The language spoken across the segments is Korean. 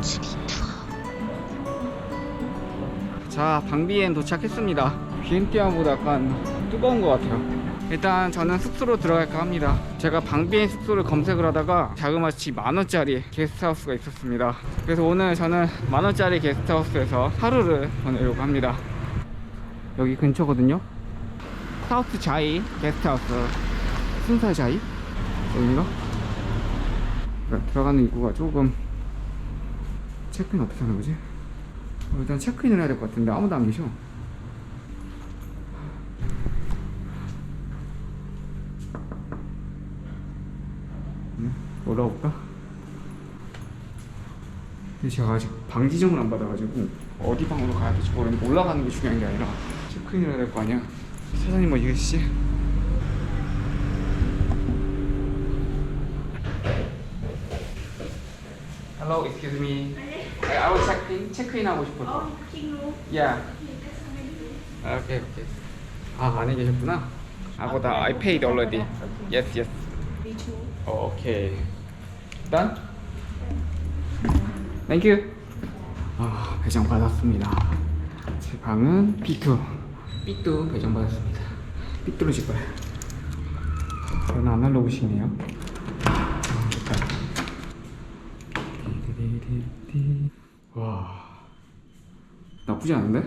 추리 투어. 자 방비엔 도착했습니다. 비엔티아보다 약간 뜨거운 것 같아요. 일단 저는 숙소로 들어갈까 합니다. 제가 방비엔 숙소를 검색을 하다가 자그마치 만원짜리 게스트하우스가 있었습니다. 그래서 오늘 저는 만원짜리 게스트하우스에서 하루를 보내려고 합니다. 여기 근처거든요? 사우스 자이 게스트하우스. 순사 자이? 여기가? 들어가는 입구가 조금 체크인 어떻게 하는 거지? 어, 일단 체크인을 해야 될 것 같은데 아무도 안 계셔. 응? 올라가 볼까? 근데 제가 아직 방 지정을 안 받아가지고 어디 방으로 가야 될지 모르는데 올라가는 게 중요한 게 아니라 체크인을 해야 될 거 아니야. 사장님 어디 계시지? Hello, excuse me. I, was checking, 체크인 하고 싶어서. Yeah. 오케이 오케이. 아 안에 계셨구나. 아고다 I paid already. Yes yes. 오케이. Done? Thank you. 아 배정 받았습니다. 제 방은 B2. B2 배정 받았습니다. B2로 질 거예요. 저는 아날로그식이네요. 띠디디디디. 와 나쁘지 않은데?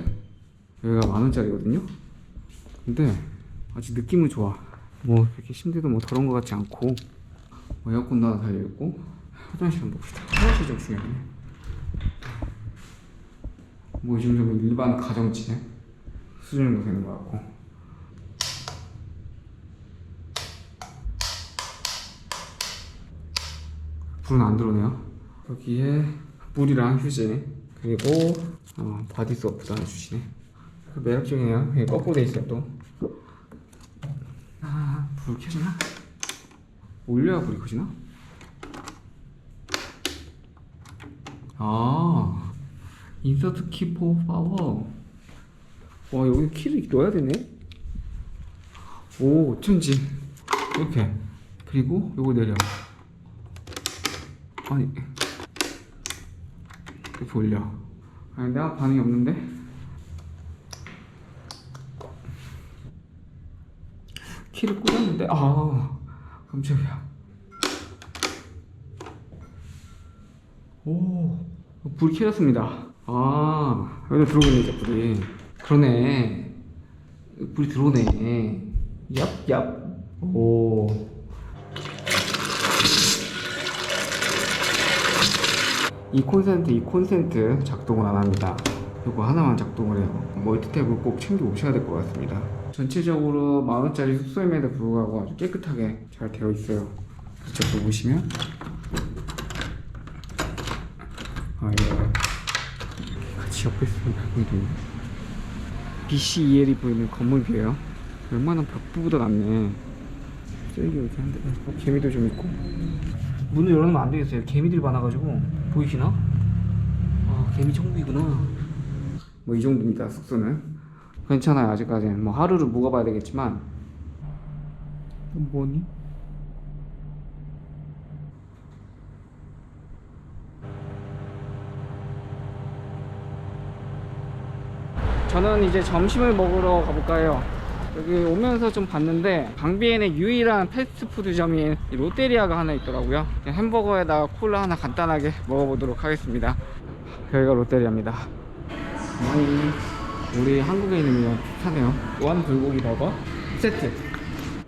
여기가 만 원짜리거든요. 근데 아직 느낌은 좋아. 뭐 이렇게 침대도 뭐 더러운 것 같지 않고 뭐 에어컨도 하나 달려 있고 화장실 한번 봅시다. 화장실 좀 중요하네. 뭐이 정도면 일반 가정집 수준으로 되는 것 같고. 불은 안 들어오네요. 여기에 물이랑 휴지 그리고 어, 바디 소프도 하나 주시네. 매력적이네요. 이게 거꾸로 돼 있어요 또. 아, 불 켜지나? 올려야 불이 켜지나? 아, 인서트 키 포 파워. 와 여기 키를 넣어야 되네. 오 천지 이렇게 그리고 요거 내려. 아니 이렇게 올려. 아니 내가 반응이 없는데? 키를 꽂았는데? 아 깜짝이야. 오불 켜졌습니다. 아 여기다 들어오네 이제 불이. 그러네. 불이 들어오네. 얍얍 오 이 콘센트, 이 콘센트 작동을 안 합니다. 이거 하나만 작동을 해요. 멀티탭을 꼭 챙겨 오셔야 될 것 같습니다. 전체적으로 만원짜리 숙소임에도 불구하고 아주 깨끗하게 잘 되어 있어요. 이쪽도 보시면 아 이거 같이 옆에 있습니다. 이름이 BCEL이 보이는 건물뷰예요. 웬만한 벽부보다 낫네. 쓰레기 이렇게 한데 어, 개미도 좀 있고 문을 열어놓으면 안 되겠어요. 개미들이 많아가지고 보이시나? 아 개미 천국이구나. 뭐 이 정도입니다 숙소는. 괜찮아요 아직까지는. 뭐 하루를 묵어봐야 되겠지만. 뭐니? 저는 이제 점심을 먹으러 가볼까요? 여기 오면서 좀 봤는데 방비엔의 유일한 패스트푸드점인 이 롯데리아가 하나 있더라고요. 햄버거에다가 콜라 하나 간단하게 먹어보도록 하겠습니다. 여기가 롯데리아입니다. 아니 우리 한국에 있는 거랑 비슷하네요. 원 불고기 버거 세트.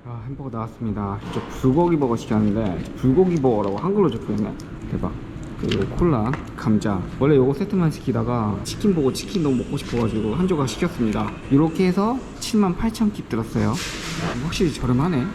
아 햄버거 나왔습니다. 저 불고기 버거 시켰는데 불고기 버거라고 한글로 적혀있네. 대박. 그리고 콜라, 감자. 원래 요거 세트만 시키다가 치킨 보고 치킨 너무 먹고 싶어가지고 한 조각 시켰습니다. 이렇게 해서 78,000킵 들었어요. 확실히 저렴하네.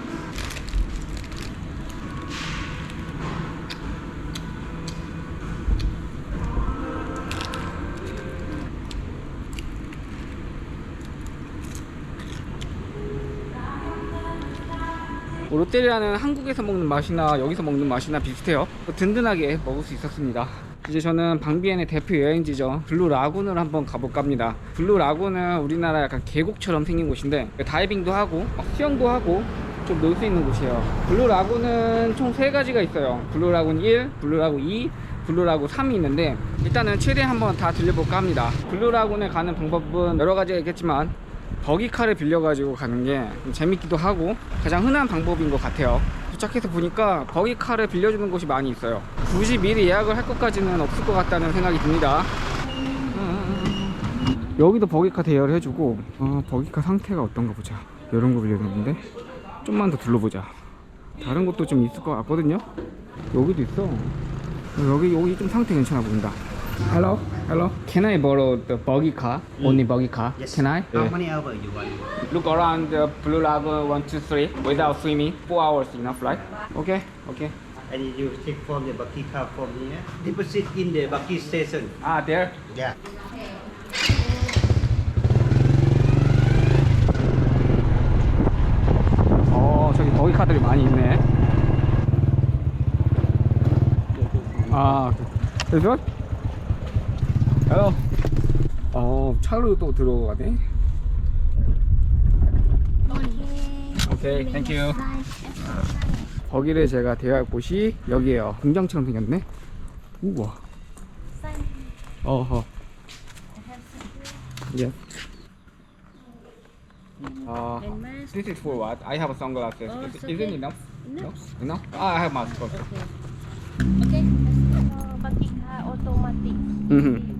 롯데리아는 한국에서 먹는 맛이나 여기서 먹는 맛이나 비슷해요. 든든하게 먹을 수 있었습니다 이제 저는 방비엔의 대표 여행지죠. 블루 라군을 한번 가볼까 합니다. 블루 라군은 우리나라 약간 계곡처럼 생긴 곳인데 다이빙도 하고 막 수영도 하고 좀 놀 수 있는 곳이에요. 블루 라군은 총 세 가지가 있어요. 블루 라군 1, 블루 라군 2, 블루라고 3이 있는데 일단은 최대한 한번 다 들려볼까 합니다. 블루라군에 가는 방법은 여러 가지가 있겠지만 버기카를 빌려가지고 가는 게좀 재밌기도 하고 가장 흔한 방법인 것 같아요 도착해서 보니까 버기카를 빌려주는 곳이 많이 있어요. 굳이 미리 예약을 할 것까지는 없을 것 같다는 생각이 듭니다. 여기도 버기카 대여를 해주고 어, 버기카 상태가 어떤가 보자. 이런 거 빌려줬는데 좀만 더 둘러보자. 다른 것도 좀 있을 것 같거든요? 여기도 있어. 여기 여기 좀 상태 괜찮아 보인다 Hello, hello. Can I borrow the buggy car? Only buggy car? Yes. Can I? How many hours you want? Look around the Blue Lagoon one, two, three without swimming. Four hours enough, right? Okay, okay. And you take from the Bucky car from here. Deposit in the Bucky station. Ah, there. Yeah. 어, 저기 버기 카들이 많이 있네. 아, 그래서? Hello. 어, 차로 또 들어가네. 오케이, you. 거기를 제가 대여할 곳이 여기에요. 공장처럼 생겼네. 우와. 어허. 예. 아, mask. this is for what? I have sunglasses. Oh, is, okay. enough? No. Enough? Ah, I have mask. Okay. Okay. Uh, automatic. Mhm. This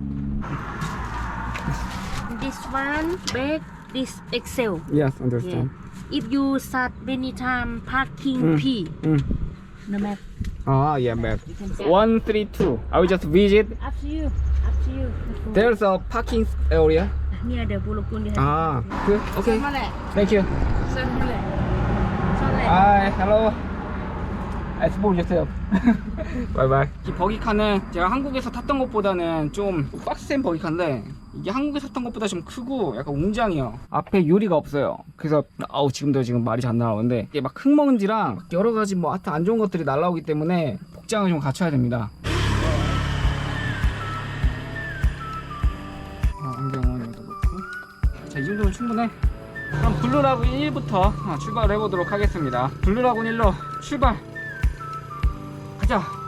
one bag, this Excel. Yes, Yeah. understand. If you start many time parking Mm. P, Mm. no map. Ah, yeah, map. You can set. One three two. I will just visit. Up to you. Up to you. There's a parking area. Ni ada bulukun di Ah, good. Okay. Leh. Thank you. Sana leh. Sana leh. Hi, hello. Expose yourself. bye bye. 이 버기카는 제가 한국에서 탔던 것보다는 좀 빡센 버기카인데 이게 한국에서 탔던 것보다 좀 크고 약간 웅장해요. 앞에 유리가 없어요. 그래서 아우 지금도 지금 말이 잘 나오는데 이게 막 흙먼지랑 막 여러 가지 뭐 하여튼 안 좋은 것들이 날라오기 때문에 복장을 좀 갖춰야 됩니다. 아, 안경은 여기다 놓고. 자, 이 정도면 충분해. 그럼 블루라군 1부터 출발을 해보도록 하겠습니다. 블루라군 1로 출발! 가자!